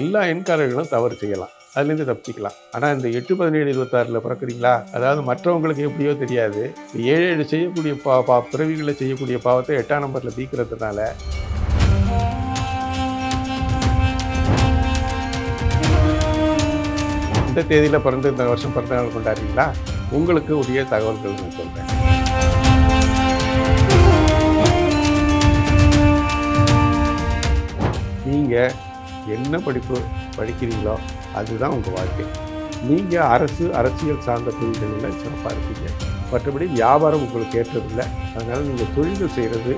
எல்லா எண்காரர்களும் தவறு செய்யலாம். அதுலேருந்து தப்பிக்கலாம். ஆனால் இந்த எட்டு பதினேழு இருபத்தாறில் பிறக்கிறீங்களா? அதாவது மற்றவங்களுக்கு எப்படியோ தெரியாது. ஏழு ஏழு செய்யக்கூடிய பா பா பிறவிகளை செய்யக்கூடிய பாவத்தை எட்டாம் நம்பரில் தீக்கிறதுனால இந்த தேதியில் பிறந்து இந்த வருஷம் பிறந்த நாள் கொண்டாடுறீங்களா? உங்களுக்கு உரிய தகவல்கள் நான் சொல்கிறேன் நீங்கள் என்ன படிப்பு படிக்கிறீங்களோ அதுதான் உங்கள் வாழ்க்கை. நீங்கள் அரசு அரசியல் சார்ந்த தொழில்களில் சிறப்பாக இருப்பீங்க. மற்றபடி வியாபாரம் உங்களுக்கு ஏற்றதில்லை. அதனால் நீங்கள் தொழில்கள் செய்கிறது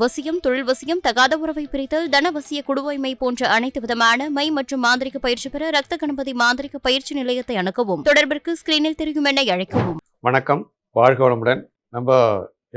வசியம் தொழில் வசியம் தகாத உறவை பிரித்தல் தனவசிய குடுவைமை போன்ற அனைத்து விதமான மை மற்றும் மாந்திரிக பயிற்சி பெற ரத்த கணபதி மாந்திரிக பயிற்சி நிலையத்தை அணுகவும் தொடர்பிற்கு ஸ்கிரீனில் தெரியும் என அழைக்கவும். வணக்கம். வாழ்க வளமுடன். நம்ம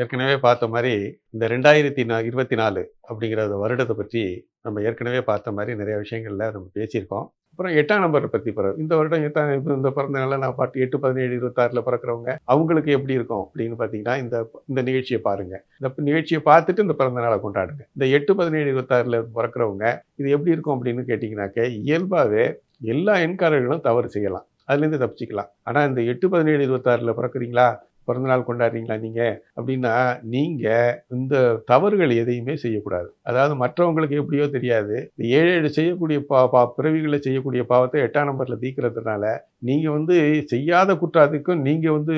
ஏற்கனவே பார்த்த மாதிரி இந்த ரெண்டாயிரத்தி நா இருபத்தி நாலு அப்படிங்கிற அந்த வருடத்தை பற்றி நம்ம ஏற்கனவே பார்த்த மாதிரி நிறைய விஷயங்களில் நம்ம பேசியிருக்கோம். அப்புறம் எட்டாம் நம்பரை பற்றி பிறகு இந்த வருடம் எட்டாம் இந்த பிறந்த நாளில் நான் பாட்டு எட்டு பதினேழு இருபத்தாறில் பிறக்கிறவங்க அவங்களுக்கு எப்படி இருக்கும் அப்படின்னு பார்த்தீங்கன்னா இந்த இந்த நிகழ்ச்சியை பாருங்க. இந்த நிகழ்ச்சியை பார்த்துட்டு இந்த பிறந்த நாளை கொண்டாடுங்க. இந்த எட்டு பதினேழு இருபத்தாறில் பிறக்கிறவங்க இது எப்படி இருக்கும் அப்படின்னு கேட்டிங்கனாக்க இயல்பாகவே எல்லா எண்காரர்களும் தவறு செய்யலாம். அதுலேருந்து தப்பிச்சிக்கலாம். ஆனால் இந்த எட்டு பதினேழு இருபத்தாறில் பிறக்கிறீங்களா? பிறந்தநாள் கொண்டாடுறீங்களா நீங்கள் அப்படின்னா நீங்கள் இந்த தவறுகள் எதையுமே செய்யக்கூடாது. அதாவது மற்றவங்களுக்கு எப்படியோ தெரியாது. இந்த ஏழு ஏழு செய்யக்கூடிய பா பா பிறவிகளை செய்யக்கூடிய பாவத்தை எட்டாம் நம்பரில் தீக்கிறதுனால நீங்கள் வந்து செய்யாத குற்றத்துக்கும் நீங்கள் வந்து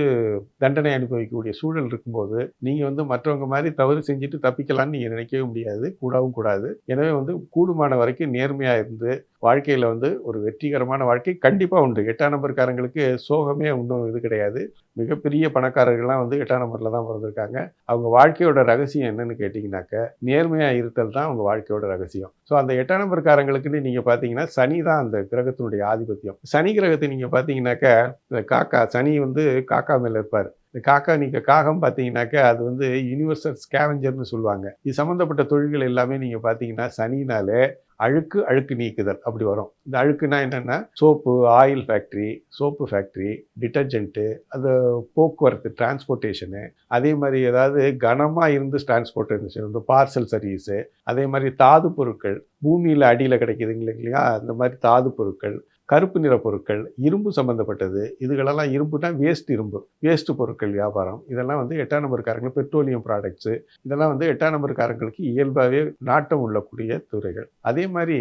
தண்டனை அனுபவிக்கக்கூடிய சூழல் இருக்கும்போது நீங்கள் வந்து மற்றவங்க மாதிரி தவறு செஞ்சுட்டு தப்பிக்கலாம்னு நீங்கள் நினைக்கவே முடியாது கூடவும் கூடாது. எனவே வந்து கூடுமான வரைக்கும் நேர்மையாக இருந்து வாழ்க்கையில் வந்து ஒரு வெற்றிகரமான வாழ்க்கை கண்டிப்பாக உண்டு. எட்டாம் நம்பர்காரங்களுக்கு சோகமே ஒன்றும் இது கிடையாது. மிகப்பெரிய பணக்காரர்கள்லாம் வந்து எட்டாம் நம்பரில் தான் பிறந்திருக்காங்க. அவங்க வாழ்க்கையோட ரகசியம் என்னன்னு கேட்டிங்கனாக்க நேர்மையாக இருத்தல் தான் அவங்க வாழ்க்கையோட ரகசியம். ஸோ அந்த எட்டாம் நம்பர்காரங்களுக்குன்னு நீங்கள் பார்த்தீங்கன்னா சனி தான் அந்த கிரகத்தினுடைய ஆதிபத்தியம். சனி கிரகத்தை நீங்கள் பார்த்தீங்கன்னாக்க இந்த காக்கா சனி வந்து காக்கா மேலே இருப்பார். இந்த காக்கா நீங்கள் காகம் பார்த்தீங்கன்னாக்க அது வந்து யூனிவர்சல் ஸ்கேவஞ்சர்னு சொல்லுவாங்க. இது சம்மந்தப்பட்ட தொழில்கள் எல்லாமே நீங்கள் பார்த்தீங்கன்னா சனினாலே அழுக்கு அழுக்கு நீக்குதல் அப்படி வரும். இந்த அழுக்குனா என்னென்னா soap oil factory soap factory detergent அது போக்குவரத்து டிரான்ஸ்போர்ட்டேஷனு அதே மாதிரி ஏதாவது கனமாக இருந்து டிரான்ஸ்போர்ட்டேஷன் இந்த பார்சல் சர்வீஸு அதே மாதிரி தாது பொருட்கள் பூமியில் அடியில் கிடைக்குதுங்க இல்லையா அந்த மாதிரி தாது பொருட்கள் கருப்பு நிற பொருட்கள் இரும்பு சம்மந்தப்பட்டது இதுகளெல்லாம் இரும்புனா வேஸ்ட் இரும்பு. வேஸ்ட் பொருட்கள் வியாபாரம். இதெல்லாம் வந்து எட்டாம் நம்பருக்காரங்களுக்கு பெட்ரோலியம் ப்ராடக்ட்ஸு இதெல்லாம் வந்து எட்டாம் நம்பருக்காரங்களுக்கு இயல்பாகவே நாட்டம் உள்ளக்கூடிய துறைகள். அதே மாதிரி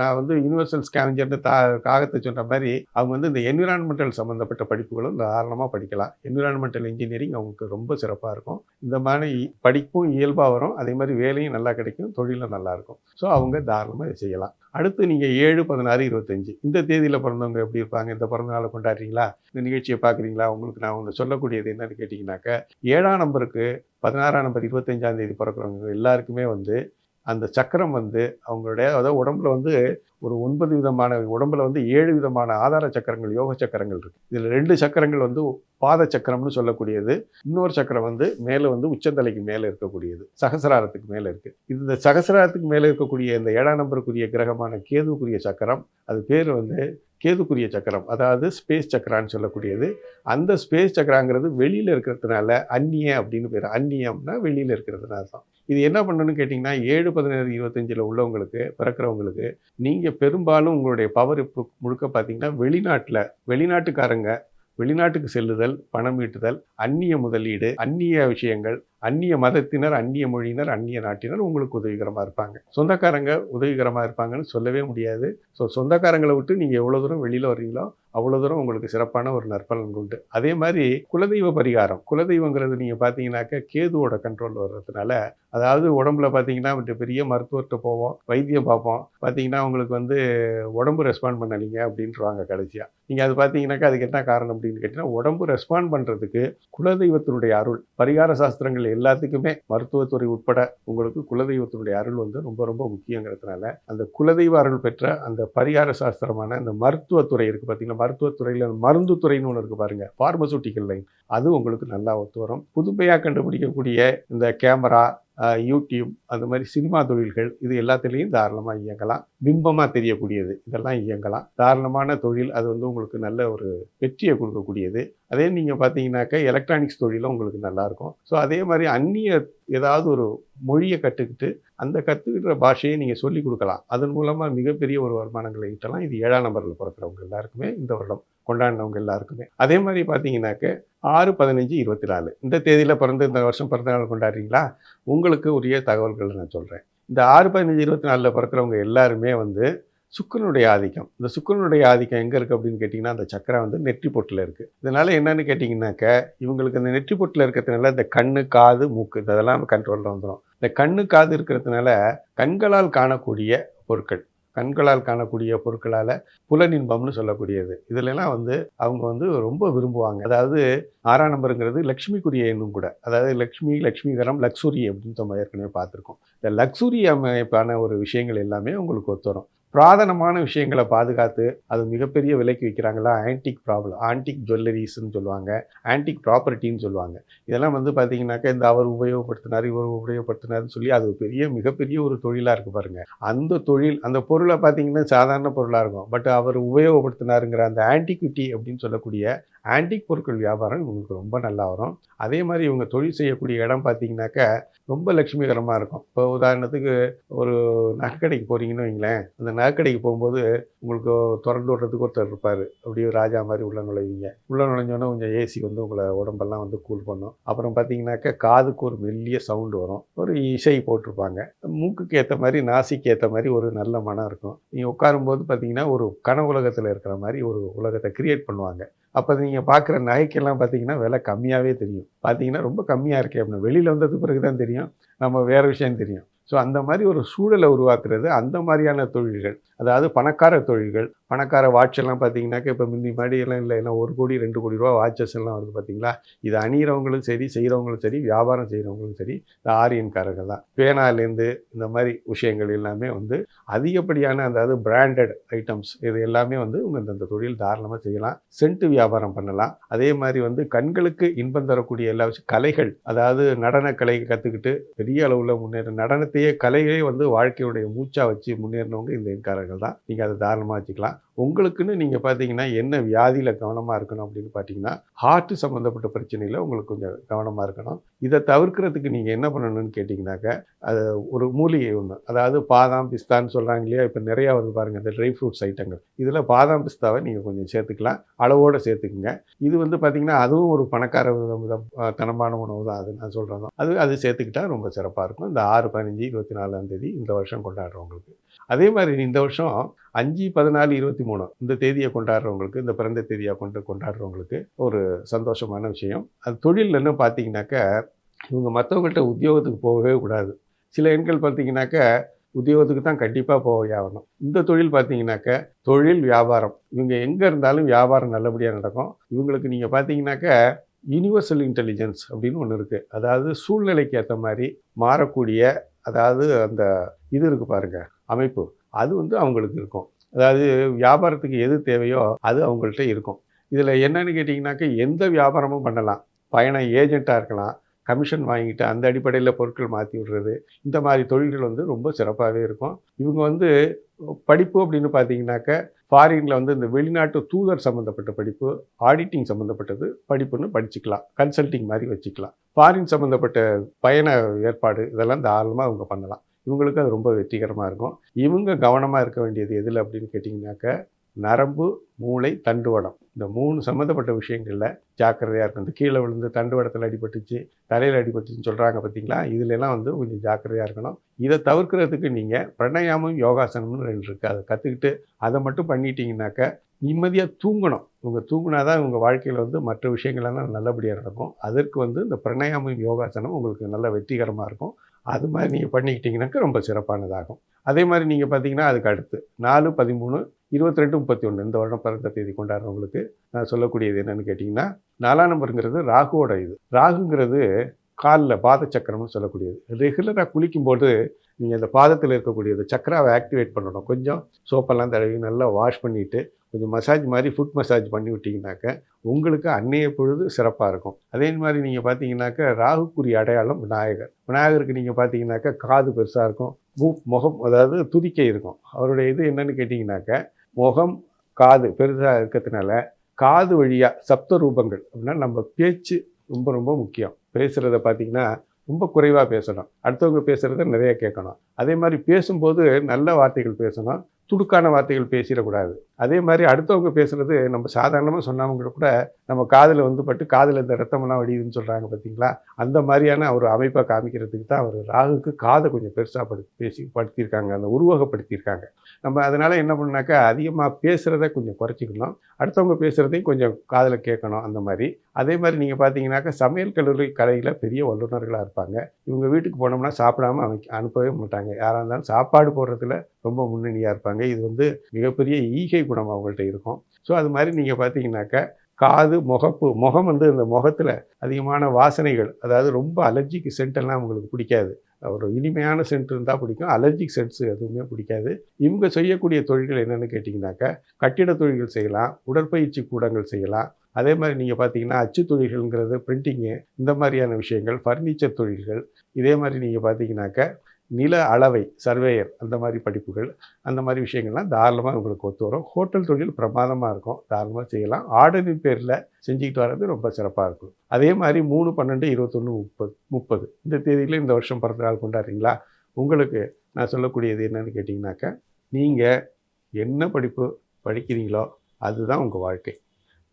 நான் வந்து யூனிவர்சல் ஸ்கேவஞ்சர்னு தா காகத்தை சொன்ன மாதிரி அவங்க வந்து இந்த என்விரான்மெண்டல் சம்மந்தப்பட்ட படிப்புகளும் தாராளமாக படிக்கலாம். என்விரான்மெண்டல் இன்ஜினியரிங் அவங்களுக்கு ரொம்ப சிறப்பாக இருக்கும். இந்த மாதிரி படிப்பும் இயல்பாக வரும். அதே மாதிரி வேலையும் நல்லா கிடைக்கும். தொழிலும் நல்லாயிருக்கும் ஸோ அவங்க தாராளமாக இதை செய்யலாம். அடுத்து நீங்கள் ஏழு பதினாறு இருபத்தஞ்சு. இந்த தேதியில் பிறந்தவங்க எப்படி இருப்பாங்க? இந்த பிறந்த நாளை கொண்டாடுறீங்களா? இந்த நிகழ்ச்சியை பார்க்குறீங்களா? உங்களுக்கு நான் ஒன்று சொல்லக்கூடியது என்னன்னு கேட்டிங்கனாக்க ஏழாம் நம்பருக்கு பதினாறாம் நம்பர் இருபத்தஞ்சாம் தேதி பிறக்கிறவங்க எல்லாருக்குமே வந்து அந்த சக்கரம் வந்து அவங்களுடைய அதாவது உடம்புல வந்து ஒரு ஒன்பது விதமான உடம்புல வந்து ஏழு விதமான ஆதார சக்கரங்கள் யோக சக்கரங்கள் இருக்குது இதில் ரெண்டு சக்கரங்கள் வந்து பாத சக்கரம்னு சொல்லக்கூடியது. இன்னொரு சக்கரம் வந்து மேலே வந்து உச்சந்தலைக்கு மேலே இருக்கக்கூடியது. சகசிராரத்துக்கு மேலே இருக்குது இந்த சகசிராரத்துக்கு மேலே இருக்கக்கூடிய இந்த ஏழாம் நம்பருக்குரிய கிரகமான கேதுக்குரிய சக்கரம் அது பேர் வந்து கேதுக்குரிய சக்கரம் அதாவது ஸ்பேஸ் சக்கரான்னு சொல்லக்கூடியது. அந்த ஸ்பேஸ் சக்கராங்கிறது வெளியில் இருக்கிறதுனால அந்நிய அப்படின்னு பேர். அந்நியம்னா வெளியில் இருக்கிறதுனால தான் இது என்ன பண்ணணும்னு கேட்டிங்கன்னா ஏழு பதினேழு இருபத்தஞ்சில் உள்ளவங்களுக்கு பிறக்கிறவங்களுக்கு நீங்கள் பெரும்பாலும் உங்களுடைய பவர் இப்போ முழுக்க பார்த்தீங்கன்னா வெளிநாட்டில் வெளிநாட்டுக்காரங்க வெளிநாட்டுக்கு செல்லுதல் பணம் ஈட்டுதல் அந்நிய முதலீடு அந்நிய விஷயங்கள் அந்நிய மதத்தினர் அந்நிய மொழியினர் அந்நிய நாட்டினர் உங்களுக்கு உதவிகரமாக இருப்பாங்க. சொந்தக்காரங்க உதவிகரமாக இருப்பாங்கன்னு சொல்லவே முடியாது. ஸோ சொந்தக்காரங்களை விட்டு நீங்கள் எவ்வளோ தூரம் வெளியில் வர்றீங்களோ அவ்வளோ தூரம் உங்களுக்கு சிறப்பான ஒரு நற்பலன் உண்டு. அதே மாதிரி குலதெய்வ பரிகாரம். குலதெய்வங்கிறது நீங்கள் பார்த்தீங்கன்னாக்க கேதுவோட கண்ட்ரோல் வர்றதுனால அதாவது உடம்புல பார்த்தீங்கன்னா பெரிய மருத்துவர்கிட்ட போவோம் வைத்தியம் பார்ப்போம். பார்த்தீங்கன்னா உங்களுக்கு வந்து உடம்பு ரெஸ்பாண்ட் பண்ணலீங்க அப்படின்ட்டுருவாங்க கடைசியாக நீங்கள் அது பார்த்தீங்கன்னாக்கா அதுக்கு என்ன காரணம் அப்படின்னு கேட்டிங்கன்னா உடம்பு ரெஸ்பாண்ட் பண்ணுறதுக்கு குலதெய்வத்தினுடைய அருள் பரிகார சாஸ்திரங்கள் எல்லாத்துக்குமே மருத்துவத்துறை உட்பட உங்களுக்கு குலதெய்வத்தினுடைய அருள் வந்து ரொம்ப ரொம்ப முக்கியங்கிறதுனால அந்த குலதெய்வ அருள் பெற்ற அந்த பரிகார சாஸ்திரமான அந்த மருத்துவத்துறை இருக்குது பார்த்தீங்கன்னா மருத்துவத்துறையில் மருந்து துறைன்னு ஒன்று இருக்குது பாருங்க. பார்மசூட்டிக்கல் லைன் அது உங்களுக்கு நல்லா ஒத்து வரும். புதுமையாக கண்டுபிடிக்கக்கூடிய இந்த கேமரா யூடியூப் அந்த மாதிரி சினிமா தொழில்கள் இது எல்லாத்துலேயும் தாராளமாக இயங்கலாம். பிம்பமாக தெரியக்கூடியது இதெல்லாம் இயங்கலாம். தாராளமான தொழில் அது வந்து உங்களுக்கு நல்ல ஒரு வெற்றியை கொடுக்கக்கூடியது. அதே நீங்கள் பார்த்தீங்கன்னாக்கா எலக்ட்ரானிக்ஸ் தொழிலும் உங்களுக்கு நல்லாயிருக்கும். ஸோ அதே மாதிரி அந்நிய ஏதாவது ஒரு மொழியை கற்றுக்கிட்டு அந்த கற்றுக்கிற பாஷையை நீங்கள் சொல்லிக் கொடுக்கலாம். அதன் மூலமாக மிகப்பெரிய ஒரு வருமானங்களை ஈட்டலாம். இது ஏழாம் நம்பரில் பிறக்கிறவங்க எல்லாருக்குமே இந்த வருடம். கொண்டாடினவங்க எல்லாருக்குமே. அதே மாதிரி பார்த்தீங்கன்னாக்க ஆறு பதினஞ்சு இருபத்தி நாலு இந்த தேதியில் பிறந்து இந்த வருஷம் பிறந்த நாள் கொண்டாடுறீங்களா? உங்களுக்கு உரிய தகவல்கள் நான் சொல்கிறேன் இந்த ஆறு பதினஞ்சு இருபத்தி நாலில் பிறக்கிறவங்க எல்லாருமே வந்து சுக்கரனுடைய ஆதிக்கம். இந்த சுக்கரனுடைய ஆதிக்கம் எங்கே இருக்குது அப்படின்னு கேட்டிங்கன்னா அந்த சக்கரம் வந்து நெற்றி பொட்டில் இருக்குது இதனால் என்னன்னு கேட்டிங்கனாக்க இவங்களுக்கு அந்த நெற்றி பொட்டில் இருக்கிறதுனால இந்த கண்ணு காது மூக்கு இதெல்லாம் கண்ட்ரோலில் வந்துடும் இந்த கண்ணு காது இருக்கிறதுனால கண்களால் காணக்கூடிய பொருட்கள். கண்களால் காணக்கூடிய பொருட்களால் புலனின்பம்னு சொல்லக்கூடியது. இதுலலாம் வந்து அவங்க வந்து ரொம்ப விரும்புவாங்க. அதாவது ஆறாம் நம்பருங்கிறது லக்ஷ்மிக்குரிய எண்ணும் கூட. அதாவது லக்ஷ்மி லக்ஷ்மிகரம் லக்ஸுரி அப்படின்னு நம்ம ஏற்கனவே பார்த்துருக்கோம். இந்த லக்ஸுரி அமைப்பான ஒரு விஷயங்கள் எல்லாமே உங்களுக்கு ஒத்து வரும் பிராதனமான விஷயங்களை பாதுகாத்து அது மிகப்பெரிய விலைக்கு விற்கிறாங்களா? ஆன்டிக் ப்ராப்ளம் ஆன்டிக் ஜுவல்லரிஸ்ன்னு சொல்லுவாங்க. ஆன்டிக் ப்ராப்பர்ட்டின்னு சொல்லுவாங்க. இதெல்லாம் வந்து பார்த்தீங்கன்னாக்கா இந்த அவர் உபயோகப்படுத்தினார் இவர் உபயோகப்படுத்தினார்னு சொல்லி அது பெரிய மிகப்பெரிய ஒரு தொழிலாக இருக்குது பாருங்கள் அந்த தொழில் அந்த பொருளை பார்த்தீங்கன்னா சாதாரண பொருளாக இருக்கும். பட் அவர் உபயோகப்படுத்தினாருங்கிற அந்த ஆன்டிக்விட்டி அப்படின்னு சொல்லக்கூடிய ஆன்டிக் பொருட்கள் வியாபாரம் இவங்களுக்கு ரொம்ப நல்லா வரும். அதே மாதிரி இவங்க தொழில் செய்யக்கூடிய இடம் பார்த்தீங்கன்னாக்கா ரொம்ப லட்சுமிகரமாக இருக்கும். இப்போ உதாரணத்துக்கு ஒரு நகைக்கடைக்கு போகிறீங்கன்னு வைங்களேன். அந்த நகைக்கடைக்கு போகும்போது உங்களுக்கு திறந்து விடுறதுக்கு ஒருத்தர் இருப்பார். அப்படியே ராஜா மாதிரி உள்ள நுழைவீங்க. உள்ள நுழைஞ்சோன்னே கொஞ்சம் ஏசி வந்து உங்களை உடம்பெல்லாம் வந்து கூல் பண்ணும். அப்புறம் பார்த்தீங்கன்னாக்கா காதுக்கு ஒரு மெல்லிய சவுண்டு வரும். ஒரு இசை போட்டிருப்பாங்க. மூக்குக்கு ஏற்ற மாதிரி நாசிக்கு ஏற்ற மாதிரி ஒரு நல்ல மனம் இருக்கும். நீங்கள் உட்காரும்போது பார்த்தீங்கன்னா ஒரு கன உலகத்தில் இருக்கிற மாதிரி ஒரு உலகத்தை கிரியேட் பண்ணுவாங்க. அப்போ நீங்கள் பார்க்குற நகைக்கெல்லாம் பார்த்தீங்கன்னா விலை கம்மியாகவே தெரியும். பார்த்தீங்கன்னா ரொம்ப கம்மியாக இருக்கே அப்படின்னு. வெளியில் வந்தது பிறகு தான் தெரியும். நம்ம வேறு விஷயம் தெரியும். ஸோ அந்த மாதிரி ஒரு சூழலை உருவாக்குறது அந்த மாதிரியான தொழில்கள். அதாவது பணக்கார தொழில்கள். பணக்கார வாட்செல்லாம் பார்த்தீங்கன்னாக்கா இப்போ முந்தி மாடியெல்லாம் இல்லை. எல்லாம் ஒரு கோடி ரெண்டு கோடி ரூபா வாட்சஸ் எல்லாம் வருது பார்த்தீங்களா? இது அணிகிறவங்களும் சரி செய்கிறவங்களும் சரி வியாபாரம் செய்கிறவங்களும் சரி இந்த ஆரியன்காரர்கள் தான். பேனாலேருந்து இந்த மாதிரி விஷயங்கள் எல்லாமே வந்து அதிகப்படியான அதாவது பிராண்டட் ஐட்டம்ஸ் இது எல்லாமே வந்து உங்கள் இந்த தொழில் தாராளமாக செய்யலாம். சென்ட் வியாபாரம் பண்ணலாம். அதே மாதிரி வந்து கண்களுக்கு இன்பம் தரக்கூடிய எல்லா விஷயம் கலைகள். அதாவது நடன கலை கற்றுக்கிட்டு பெரிய அளவில் முன்னேற நடனத்தை நடனத்தையே கலையை வந்து வாழ்க்கையுடைய மூச்சா வச்சு முன்னேறினவங்க இந்த எண்காரர்கள் தான் நீங்கள் அதை தாராளமாக வச்சுக்கலாம். உங்களுக்குன்னு நீங்கள் பார்த்தீங்கன்னா என்ன வியாதியில் கவனமாக இருக்கணும் அப்படின்னு பார்த்தீங்கன்னா ஹார்ட் சம்மந்தப்பட்ட பிரச்சனையில் உங்களுக்கு கொஞ்சம் கவனமாக இருக்கணும். இதை தவிர்க்கிறதுக்கு நீங்கள் என்ன பண்ணணும்னு கேட்டிங்கனாக்க அது ஒரு மூலிகை ஒன்று அதாவது பாதாம் பிஸ்தான்னு சொல்கிறாங்க இல்லையா? இப்போ நிறையா வருது பாருங்கள் இந்த ட்ரை ஃப்ரூட்ஸ் ஐட்டங்கள் இதில் பாதாம் பிஸ்தாவை நீங்கள் கொஞ்சம் சேர்த்துக்கலாம். அளவோடு சேர்த்துக்குங்க. இது வந்து பார்த்திங்கன்னா அதுவும் ஒரு பணக்கார விதம் தனமான உணவு தான். அது நான் சொல்கிறதும் அது அது சேர்த்துக்கிட்டா ரொம்ப சிறப்பாக இருக்கும். இந்த ஆறு பதினஞ்சு இருபத்தி நாலாம் தேதி இந்த வருஷம் கொண்டாடுறவங்களுக்கு. அதே மாதிரி இந்த வருஷம் அஞ்சு பதினாலு இருபத்தி மூணு. இந்த தேதியை கொண்டாடுறவங்களுக்கு இந்த பிறந்த தேதியை கொண்டு கொண்டாடுறவங்களுக்கு ஒரு சந்தோஷமான விஷயம். அது தொழில் என்ன பார்த்தீங்கன்னாக்கா இவங்க மற்றவங்கள்ட்ட உத்தியோகத்துக்கு போகவே கூடாது. சில எண்கள் பார்த்தீங்கன்னாக்க உத்தியோகத்துக்கு தான் கண்டிப்பாக போகவே ஆகணும். இந்த தொழில் பார்த்தீங்கன்னாக்க தொழில் வியாபாரம். இவங்க எங்கே இருந்தாலும் வியாபாரம் நல்லபடியாக நடக்கும். இவங்களுக்கு நீங்கள் பார்த்தீங்கன்னாக்க யூனிவர்சல் இன்டெலிஜென்ஸ் அப்படின்னு ஒன்று இருக்குது அதாவது சூழ்நிலைக்கு ஏற்ற மாதிரி மாறக்கூடிய அதாவது அந்த இது இருக்குது பாருங்கள் அமைப்பு. அது வந்து அவங்களுக்கு இருக்கும். அதாவது வியாபாரத்துக்கு எது தேவையோ அது அவங்கள்ட்ட இருக்கும். இதில் என்னன்னு கேட்டிங்கனாக்கா எந்த வியாபாரமும் பண்ணலாம். பயண ஏஜெண்ட்டாக இருக்கலாம். கமிஷன் வாங்கிட்டு அந்த அடிப்படையில் பொருட்கள் மாற்றி விடுறது. இந்த மாதிரி தொழில்கள் வந்து ரொம்ப சிறப்பாகவே இருக்கும். இவங்க வந்து படிப்பு அப்படின்னு பார்த்தீங்கன்னாக்க ஃபாரினில் வந்து இந்த வெளிநாட்டு தூதர் சம்மந்தப்பட்ட படிப்பு ஆடிட்டிங் சம்மந்தப்பட்டது படிப்புன்னு படிச்சுக்கலாம். கன்சல்டிங் மாதிரி வச்சுக்கலாம். ஃபாரின் சம்மந்தப்பட்ட பயண ஏற்பாடு இதெல்லாம் தாராளமாக அவங்க பண்ணலாம். இவங்களுக்கு அது ரொம்ப வெற்றிகரமாக இருக்கும். இவங்க கவனமாக இருக்க வேண்டியது எதில் அப்படின்னு கேட்டிங்கனாக்கா நரம்பு மூளை தண்டுவடம். இந்த மூணு சம்மந்தப்பட்ட விஷயங்களில் ஜாக்கிரதையாக இருக்கும் இந்த கீழே விழுந்து தண்டுவடத்தில் அடிபட்டுச்சு தலையில் அடிபட்டுச்சுன்னு சொல்கிறாங்க பார்த்தீங்களா இதுலலாம் வந்து கொஞ்சம் ஜாக்கிரதையாக இருக்கணும். இதை தவிர்க்கிறதுக்கு நீங்கள் பிரணயாமம் யோகாசனம்னு ரெண்டு இருக்குது அதை கற்றுக்கிட்டு அதை மட்டும் பண்ணிட்டீங்கன்னாக்க நிம்மதியாக தூங்கணும். இவங்க தூங்கினா தான் இவங்க வாழ்க்கையில் வந்து மற்ற விஷயங்களெல்லாம் நல்லபடியாக நடக்கும். அதற்கு வந்து இந்த பிரணயாமம் யோகாசனம் உங்களுக்கு நல்ல வெற்றிகரமாக இருக்கும். அது மாதிரி நீங்கள் பண்ணிக்கிட்டீங்கன்னாக்க ரொம்ப சிறப்பானதாகும். அதே மாதிரி நீங்கள் பார்த்தீங்கன்னா அதுக்கு அடுத்து நாலு பதிமூணு இருபத்தி ரெண்டு முப்பத்தி ஒன்று இந்த வருடம் பிறந்த தேதி கொண்டாடுறவங்களுக்கு நான் சொல்லக்கூடியது என்னென்னு கேட்டிங்கன்னா நாலாம் நம்பருங்கிறது ராகுவோட இது. ராகுங்கிறது காலில் பாத சக்கரம்னு சொல்லக்கூடியது. ரெகுலராக குளிக்கும்போது நீங்கள் அந்த பாதத்தில் இருக்கக்கூடிய அந்த சக்கராவை ஆக்டிவேட் பண்ணணும். கொஞ்சம் சோப்பெல்லாம் தடவி நல்லா வாஷ் பண்ணிவிட்டு கொஞ்சம் மசாஜ் மாதிரி ஃபுட் மசாஜ் பண்ணி விட்டிங்கனாக்க உங்களுக்கு அன்னைய பொழுது சிறப்பாக இருக்கும். அதே மாதிரி நீங்கள் பார்த்தீங்கன்னாக்கா ராகுக்குரிய அடையாளம் விநாயகர். விநாயகருக்கு நீங்கள் பார்த்தீங்கன்னாக்க காது பெருசாக இருக்கும் மூ முகம் அதாவது துதிக்கை இருக்கும். அவருடைய இது என்னென்னு கேட்டிங்கனாக்க முகம் காது பெருசாக இருக்கிறதுனால காது வழியாக சப்த ரூபங்கள் அப்படின்னா நம்ம பேச்சு ரொம்ப ரொம்ப முக்கியம். பேசுகிறத பார்த்தீங்கன்னா ரொம்ப குறைவாக பேசணும். அடுத்தவங்க பேசுகிறத நிறைய கேட்கணும். அதே மாதிரி பேசும்போது நல்ல வார்த்தைகள் பேசணும். துடுக்கான வார்த்தைகள் பேசிடக்கூடாது. அதே மாதிரி அடுத்தவங்க பேசுகிறது நம்ம சாதாரணமாக சொன்னவங்க கூட நம்ம காதில் வந்து பட்டு காதில் இந்த ரத்தமெல்லாம் வடியுதுன்னு சொல்கிறாங்க பார்த்தீங்களா அந்த மாதிரியான ஒரு அமைப்பை காமிக்கிறதுக்கு தான் அவர் ராகுக்கு காதை கொஞ்சம் பெருசாக படு பேசி படுத்தியிருக்காங்க அந்த உருவகப்படுத்தியிருக்காங்க நம்ம அதனால் என்ன பண்ணாக்கா அதிகமாக பேசுகிறத கொஞ்சம் குறைச்சிக்கணும். அடுத்தவங்க பேசுகிறதையும் கொஞ்சம் காதில் கேட்கணும் அந்த மாதிரி. அதே மாதிரி நீங்கள் பார்த்தீங்கன்னாக்கா சமையல் கல்லூரி கலையில் பெரிய வல்லுநர்களாக இருப்பாங்க. இவங்க வீட்டுக்கு போனோம்னா சாப்பிடாம அமைக்க அனுப்பவே மாட்டாங்க. யாராக இருந்தாலும் சாப்பாடு போடுறதுல ரொம்ப முன்னணியாக இருப்பாங்க. இது வந்து மிகப்பெரிய ஈகை குணம் அவங்கள்ட்ட இருக்கும். ஸோ அது மாதிரி நீங்கள் பார்த்தீங்கன்னாக்கா காது முகப்பு முகம் வந்து இந்த முகத்தில் அதிகமான வாசனைகள் அதாவது ரொம்ப அலர்ஜிக் சென்ட்டெல்லாம் உங்களுக்கு பிடிக்காது. ஒரு இனிமையான சென்ட் இருந்தால் பிடிக்கும் அலர்ஜிக் சென்ட்ஸ் எதுவுமே பிடிக்காது. இவங்க செய்யக்கூடிய தொழில்கள் என்னென்னு கேட்டிங்கனாக்கா கட்டிட தொழில்கள் செய்யலாம் உடற்பயிற்சி கூடங்கள் செய்யலாம். அதே மாதிரி நீங்கள் பார்த்தீங்கன்னா அச்சு தொழில்கள்ங்கிறது பிரிண்டிங்கு இந்த மாதிரியான விஷயங்கள் ஃபர்னிச்சர் தொழில்கள் இதே மாதிரி நீங்கள் பார்த்தீங்கன்னாக்கா நில அளவை சர்வேயர் அந்த மாதிரி படிப்புகள் அந்த மாதிரி விஷயங்கள்லாம் தாராளமாக உங்களுக்கு ஒத்து வரும். ஹோட்டல் தொழில் பிரமாதமாக இருக்கும். தாராளமாக செய்யலாம். ஆர்டரின் பேரில் செஞ்சுக்கிட்டு வர்றது ரொம்ப சிறப்பாக இருக்கும். அதே மாதிரி மூணு பன்னெண்டு இருபத்தொன்று முப்பது முப்பது. இந்த தேதியில் இந்த வருஷம் பிறந்த நாள் கொண்டாடுறீங்களா? உங்களுக்கு நான் சொல்லக்கூடியது என்னன்னு கேட்டிங்கனாக்கா நீங்கள் என்ன படிப்பு படிக்கிறீங்களோ அதுதான் உங்கள் வாழ்க்கை.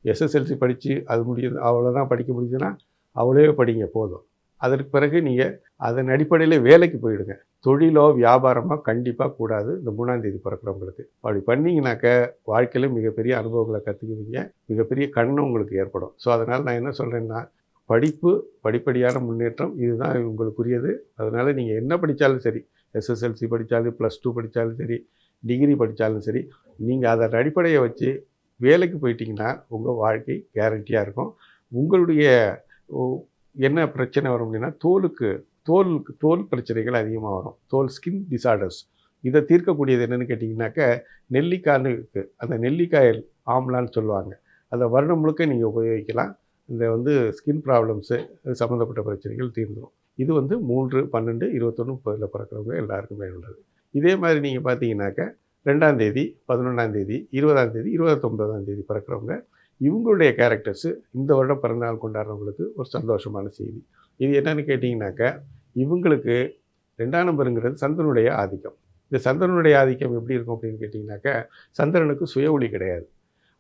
எஸ்எஸ்எல்சி படித்து அது முடியுது அவ்வளோதான் படிக்க முடியுதுன்னா அவ்வளோவே படிங்க போதும். அதற்கு பிறகு நீங்கள் அதன் அடிப்படையில் வேலைக்கு போயிடுங்க. தொழிலோ வியாபாரமோ கண்டிப்பாக கூடாது. இந்த மூணாம் தேதி பிறக்கிறவங்களுக்கு. அப்படி பண்ணிங்கனாக்க வாழ்க்கையில் மிகப்பெரிய அனுபவங்களை கற்றுக்குவீங்க மிகப்பெரிய கண்ணும் உங்களுக்கு ஏற்படும். ஸோ அதனால் நான் என்ன சொல்கிறேன்னா படிப்பு படிப்படியான முன்னேற்றம் இதுதான் உங்களுக்குரியது. அதனால் நீங்கள் என்ன படித்தாலும் சரி எஸ்எஸ்எல்சி படித்தாலும் ப்ளஸ் டூ படித்தாலும் சரி டிகிரி படித்தாலும் சரி நீங்கள் அதன் அடிப்படையை வச்சு வேலைக்கு போயிட்டீங்கன்னா உங்கள் வாழ்க்கை கேரண்டியாக இருக்கும். உங்களுடைய என்ன பிரச்சனை வரும் அப்படின்னா தோலுக்கு தோலுக்கு தோல் பிரச்சனைகள் அதிகமாக வரும். தோல் ஸ்கின் டிசார்டர்ஸ் இதை தீர்க்கக்கூடியது என்னென்னு கேட்டிங்கனாக்க நெல்லிக்காய்னு இருக்குது அந்த நெல்லிக்காய் ஆம்லான்னு சொல்லுவாங்க. அதை வருடம் முழுக்க நீங்கள் உபயோகிக்கலாம். இந்த வந்து ஸ்கின் ப்ராப்ளம்ஸு சம்மந்தப்பட்ட பிரச்சனைகள் தீர்ந்துடும் இது வந்து மூன்று பன்னெண்டு இருபத்தொன்று முப்பதில் பிறக்கிறவங்க எல்லாருக்குமே உள்ளது. இதே மாதிரி நீங்கள் பார்த்தீங்கன்னாக்க ரெண்டாம் தேதி பதினொன்றாம் தேதி இருபதாம் தேதி இருபத்தொம்பதாம் தேதி பிறக்கிறவங்க இவங்களுடைய கேரக்டர்ஸு இந்த வருடம் பிறந்தநாள் கொண்டாடுறவங்களுக்கு ஒரு சந்தோஷமான செய்தி. இது என்னன்னு கேட்டிங்கனாக்க இவங்களுக்கு ரெண்டாம் நம்பருங்கிறது சந்திரனுடைய ஆதிக்கம். இந்த சந்திரனுடைய ஆதிக்கம் எப்படி இருக்கும் அப்படின்னு கேட்டிங்கனாக்கா சந்திரனுக்கு சுய ஒளி கிடையாது.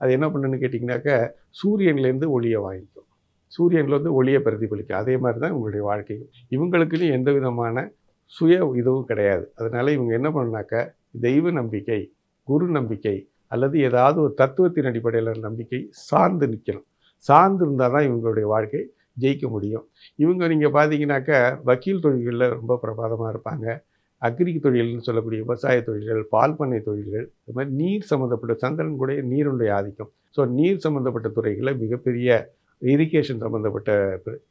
அது என்ன பண்ணுன்னு கேட்டிங்கனாக்க சூரியன்லேருந்து ஒளியை வாங்கிக்கும். சூரியன்லேருந்து ஒளியை பிரதிபலிக்கும். அதே மாதிரி தான் உங்களுடைய வாழ்க்கையும். இவங்களுக்குன்னு எந்த விதமான சுய இதுவும் கிடையாது. அதனால் இவங்க என்ன பண்ணுனாக்கா தெய்வ நம்பிக்கை குரு நம்பிக்கை அல்லது ஏதாவது ஒரு தத்துவத்தின் அடிப்படையில் நம்பிக்கை சார்ந்து நிற்கணும் சார்ந்து இருந்தால் தான் இவங்களுடைய வாழ்க்கை ஜெயிக்க முடியும். இவங்க நீங்கள் பார்த்தீங்கன்னாக்க வக்கீல் தொழில்களில் ரொம்ப பிரபாதமாக இருப்பாங்க. அக்ரி தொழில்னு சொல்லக்கூடிய விவசாய தொழில்கள் பால் பண்ணை தொழில்கள் இது மாதிரி நீர் சம்மந்தப்பட்ட சந்திரன் கூட நீருடைய ஆதிக்கம். ஸோ நீர் சம்மந்தப்பட்ட துறைகளில் மிகப்பெரிய இரிகேஷன் சம்மந்தப்பட்ட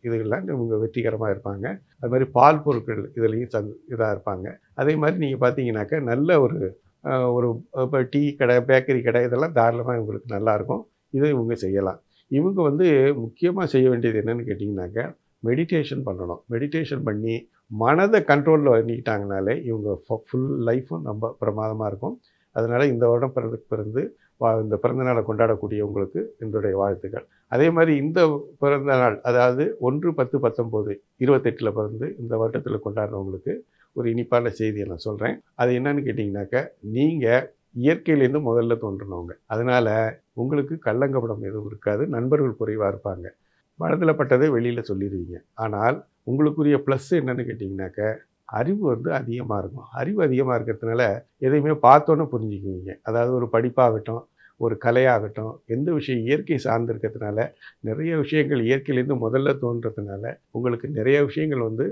இதுகள்லாம் இவங்க வெற்றிகரமாக இருப்பாங்க. அது மாதிரி பால் பொருட்கள் இதுலேயும் சந் இதாக இருப்பாங்க. அதே மாதிரி நீங்கள் பார்த்தீங்கன்னாக்க நல்ல ஒரு ஒரு இப்போ டீ கடை பேக்கரி கடை இதெல்லாம் தாராளமாக இவங்களுக்கு நல்லாயிருக்கும். இதை இவங்க செய்யலாம். இவங்க வந்து முக்கியமாக செய்ய வேண்டியது என்னென்னு கேட்டிங்கனாக்க மெடிடேஷன் பண்ணணும். மெடிடேஷன் பண்ணி மனதை கண்ட்ரோலில் பண்ணிக்கிட்டாங்கனாலே இவங்க ஃபுல் லைஃப்பும் ரொம்ப பிரமாதமாக இருக்கும். அதனால் இந்த வருடம் பிறந்து பிறந்து வா- இந்த பிறந்தநாளை கொண்டாடக்கூடியவங்களுக்கு என்னுடைய வாழ்த்துக்கள். அதே மாதிரி இந்த பிறந்த நாள் அதாவது ஒன்று பத்து பத்தொம்போது இருபத்தெட்டில் பிறந்து இந்த வருடத்தில் கொண்டாடுறவங்களுக்கு ஒரு இனிப்பான செய்தியை நான் சொல்கிறேன் அது என்னன்னு கேட்டிங்கனாக்கா நீங்கள் இயற்கையிலேருந்து முதல்ல தோன்றினவங்க. அதனால் உங்களுக்கு கள்ளங்கபடம் எதுவும் இருக்காது நண்பர்கள் குறைவாக இருப்பாங்க. மனதில் பட்டதை வெளியில் சொல்லிடுவீங்க. ஆனால் உங்களுக்குரிய ப்ளஸ் என்னென்னு கேட்டிங்கனாக்க அறிவு வந்து அதிகமாக இருக்கும். அறிவு அதிகமாக இருக்கிறதுனால எதையுமே பார்த்தோன்னே புரிஞ்சுக்குவீங்க. அதாவது ஒரு படிப்பாகட்டும் ஒரு கலையாகட்டும் எந்த விஷயம் இயற்கை சார்ந்து இருக்கிறதுனால நிறைய விஷயங்கள் இயற்கையிலேருந்து முதல்ல தோன்றதுனால உங்களுக்கு நிறைய விஷயங்கள் வந்து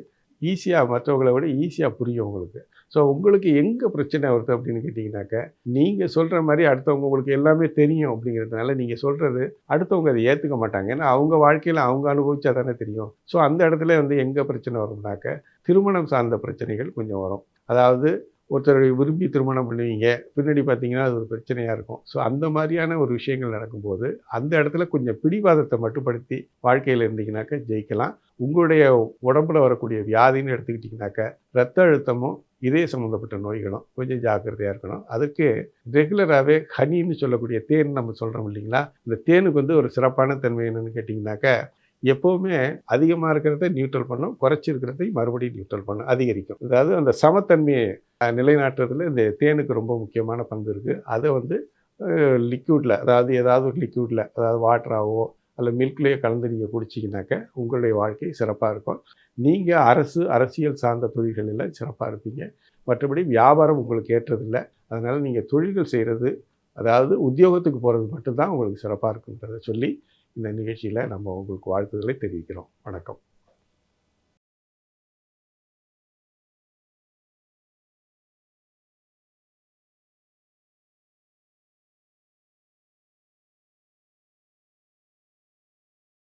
ஈஸியாக மற்றவங்களை விட ஈஸியாக புரியும் உங்களுக்கு. ஸோ உங்களுக்கு எங்கே பிரச்சனை வருது அப்படின்னு கேட்டிங்கனாக்க நீங்கள் சொல்கிற மாதிரி அடுத்தவங்க உங்களுக்கு எல்லாமே தெரியும் அப்படிங்கிறதுனால நீங்கள் சொல்கிறது அடுத்தவங்க அதை ஏற்றுக்க மாட்டாங்க. ஏன்னா அவங்க வாழ்க்கையில் அவங்க அனுபவிச்சா தானே தெரியும். ஸோ அந்த இடத்துல வந்து எங்கே பிரச்சனை வரும்னாக்க திருமணம் சார்ந்த பிரச்சனைகள் கொஞ்சம் வரும். அதாவது ஒருத்தரை விரும்பி திருமணம் பண்ணுவீங்க பின்னாடி பார்த்தீங்கன்னா அது ஒரு பிரச்சனையாக இருக்கும். ஸோ அந்த மாதிரியான ஒரு விஷயங்கள் நடக்கும்போது அந்த இடத்துல கொஞ்சம் பிடிவாதத்தை மட்டுப்படுத்தி வாழ்க்கையில் இருந்தீங்கன்னாக்கா ஜெயிக்கலாம். உங்களுடைய உடம்புல வரக்கூடிய வியாதின்னு எடுத்துக்கிட்டிங்கனாக்கா ரத்த அழுத்தமும் இதே சம்மந்தப்பட்ட நோய்களும் கொஞ்சம் ஜாக்கிரதையாக இருக்கணும். அதுக்கு ரெகுலராகவே ஹனின்னு சொல்லக்கூடிய தேன் நம்ம சொல்கிறோம் இல்லைங்களா? இந்த தேனுக்கு வந்து ஒரு சிறப்பான தன்மை என்னென்னு கேட்டிங்கனாக்கா எப்போவுமே அதிகமாக இருக்கிறத நியூட்ரல் பண்ணும் குறைச்சிருக்கிறதை மறுபடியும் நியூட்ரல் பண்ணும் அதிகரிக்கும். அதாவது அந்த சமத்தன்மையை நிலைநாட்டுறதுல இந்த தேனுக்கு ரொம்ப முக்கியமான பங்கு இருக்குது அதை வந்து லிக்யூடில் அதாவது ஏதாவது ஒரு லிக்யூடில் அதாவது வாட்டராகவோ அல்ல மில்க்லேயோ கலந்து நீங்கள் குடிச்சிங்கனாக்க உங்களுடைய வாழ்க்கை சிறப்பாக இருக்கும். நீங்கள் அரசு அரசியல் சார்ந்த தொழில்களில் சிறப்பாக இருப்பீங்க. மற்றபடி வியாபாரம் உங்களுக்கு ஏற்றதில்லை. அதனால் நீங்கள் தொழில்கள் செய்கிறது அதாவது உத்தியோகத்துக்கு போகிறது மட்டும்தான் உங்களுக்கு சிறப்பாக இருக்குன்றதை சொல்லி இந்த நிகழ்ச்சியில் நம்ம உங்களுக்கு வாழ்த்துதலை தெரிவிக்கிறோம். வணக்கம்.